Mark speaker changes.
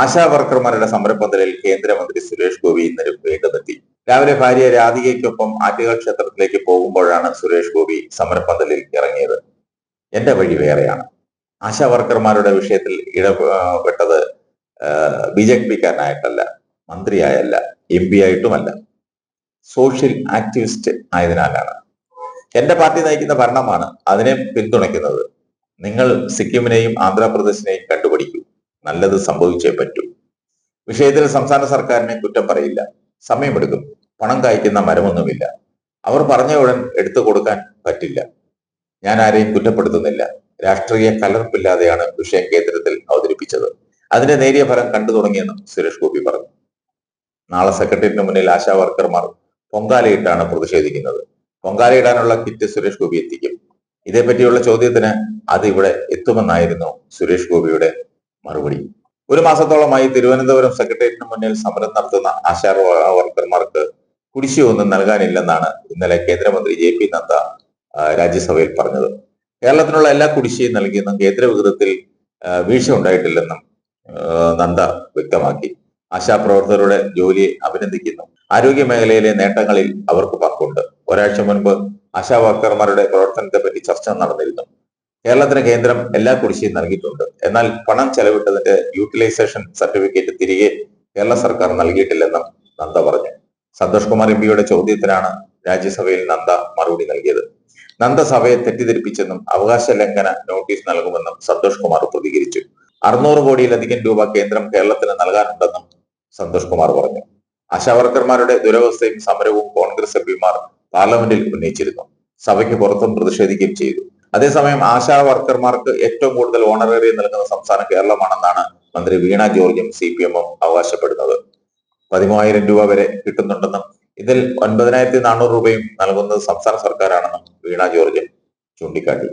Speaker 1: ആശാ വർക്കർമാരുടെ സമരപ്പന്തലിൽ കേന്ദ്രമന്ത്രി സുരേഷ് ഗോപി ഇന്നലെ വീണ്ടും എത്തി രാവിലെ ഭാര്യ രാധികയ്ക്കൊപ്പം ആറ്റുകാൽ ക്ഷേത്രത്തിലേക്ക് പോകുമ്പോഴാണ് സുരേഷ് ഗോപി സമരപ്പന്തലിൽ ഇറങ്ങിയത്. എന്റെ വഴി വേറെയാണ്. ആശാവർക്കർമാരുടെ വിഷയത്തിൽ ഇടപെട്ടത് ബി ജെ പിക്കാരനായിട്ടല്ല മന്ത്രിയായല്ല എം പി ആയിട്ടുമല്ല. സോഷ്യൽ ആക്ടിവിസ്റ്റ് ആയതിനാലാണ്. എന്റെ പാർട്ടി നയിക്കുന്ന ഭരണമാണ് അതിനെ പിന്തുണയ്ക്കുന്നത്. നിങ്ങൾ സിക്കിമിനെയും ആന്ധ്രാപ്രദേശിനെയും കണ്ടുപിടിക്കൂ നല്ലത് സംഭവിച്ചേ പറ്റൂ. വിഷയത്തിൽ സംസ്ഥാന സർക്കാരിനെ കുറ്റം പറയില്ല. സമയമെടുക്കും. പണം കായ്ക്കുന്ന മരമൊന്നുമില്ല. അവർ പറഞ്ഞ ഉടൻ എടുത്തു കൊടുക്കാൻ പറ്റില്ല. ഞാൻ ആരെയും കുറ്റപ്പെടുത്തുന്നില്ല. രാഷ്ട്രീയ കലർപ്പില്ലാതെയാണ് വിഷയം കേന്ദ്രത്തിൽ അവതരിപ്പിച്ചത്. അതിന്റെ നേരിയ ഫലം കണ്ടു തുടങ്ങിയെന്നും സുരേഷ് ഗോപി പറഞ്ഞു. നാളെ സെക്രട്ടേറിയറ്റിന് മുന്നിൽ ആശാ വർക്കർമാർ പൊങ്കാലയിട്ടാണ് പ്രതിഷേധിക്കുന്നത്. പൊങ്കാലയിടാനുള്ള കിറ്റ് സുരേഷ് ഗോപി എത്തിക്കും. ഇതേപ്പറ്റിയുള്ള ചോദ്യത്തിന് അത് ഇവിടെ എത്തുമെന്നായിരുന്നു സുരേഷ് ഗോപിയുടെ മറുപടി. ഒരു മാസത്തോളമായി തിരുവനന്തപുരം സെക്രട്ടേറിയറ്റിന് മുന്നിൽ സമരം നടത്തുന്ന ആശാ വർക്കർമാർക്ക് കുടിശ്ശിയൊന്നും നൽകാനില്ലെന്നാണ് ഇന്നലെ കേന്ദ്രമന്ത്രി ജെ പി നദ്ദ രാജ്യസഭയിൽ പറഞ്ഞത്. കേരളത്തിനുള്ള എല്ലാ കുടിശ്ശിയും നൽകിയെന്നും കേന്ദ്ര വിഹിതത്തിൽ ആ, വീഴ്ച ഉണ്ടായിട്ടില്ലെന്നും നന്ദ വ്യക്തമാക്കി. ആശാപ്രവർത്തകരുടെ ജോലിയെ അഭിനന്ദിക്കുന്നു. ആരോഗ്യ മേഖലയിലെ നേട്ടങ്ങളിൽ അവർക്ക് പങ്കുണ്ട്. ഒരാഴ്ച മുൻപ് ആശാ വർക്കർമാരുടെ പ്രവർത്തനത്തെ പറ്റി ചർച്ച നടന്നിരുന്നു. കേരളത്തിന് കേന്ദ്രം എല്ലാ കുടിശ്ശിയും നൽകിയിട്ടുണ്ട്. എന്നാൽ പണം ചെലവിട്ടതിന്റെ യൂട്ടിലൈസേഷൻ സർട്ടിഫിക്കറ്റ് തിരികെ കേരള സർക്കാർ നൽകിയിട്ടില്ലെന്നും നന്ദ പറഞ്ഞു. സന്തോഷ് കുമാർ എം പിയുടെ ചോദ്യത്തിനാണ് രാജ്യസഭയിൽ നന്ദ മറുപടി നൽകിയത്. നന്ദ സഭയെ തെറ്റിദ്ധരിപ്പിച്ചെന്നും അവകാശ ലംഘന നോട്ടീസ് നൽകുമെന്നും സന്തോഷ് കുമാർ പ്രതികരിച്ചു. അറുന്നൂറ് കോടിയിലധികം രൂപ കേന്ദ്രം കേരളത്തിന് നൽകാനുണ്ടെന്നും സന്തോഷ് കുമാർ പറഞ്ഞു. ആശാവർക്കർമാരുടെ ദുരവസ്ഥയും സമരവും കോൺഗ്രസ് എം പിമാർ പാർലമെന്റിൽ ഉന്നയിച്ചിരുന്നു. സഭയ്ക്ക് പുറത്തും പ്രതിഷേധിക്കുകയും ചെയ്തു. അതേസമയം ആശാ വർക്കർമാർക്ക് ഏറ്റവും കൂടുതൽ ഓണറേറിയം നൽകുന്ന സംസ്ഥാനം കേരളമാണെന്നാണ് മന്ത്രി വീണ ജോർജും സി പി എമ്മും അവകാശപ്പെടുന്നത്. പതിമൂവായിരം രൂപ വരെ കിട്ടുന്നുണ്ടെന്നും ഇതിൽ ഒൻപതിനായിരത്തി നാനൂറ് രൂപയും നൽകുന്നത് സംസ്ഥാന സർക്കാരാണെന്നും വീണ ജോർജ് ചൂണ്ടിക്കാട്ടി.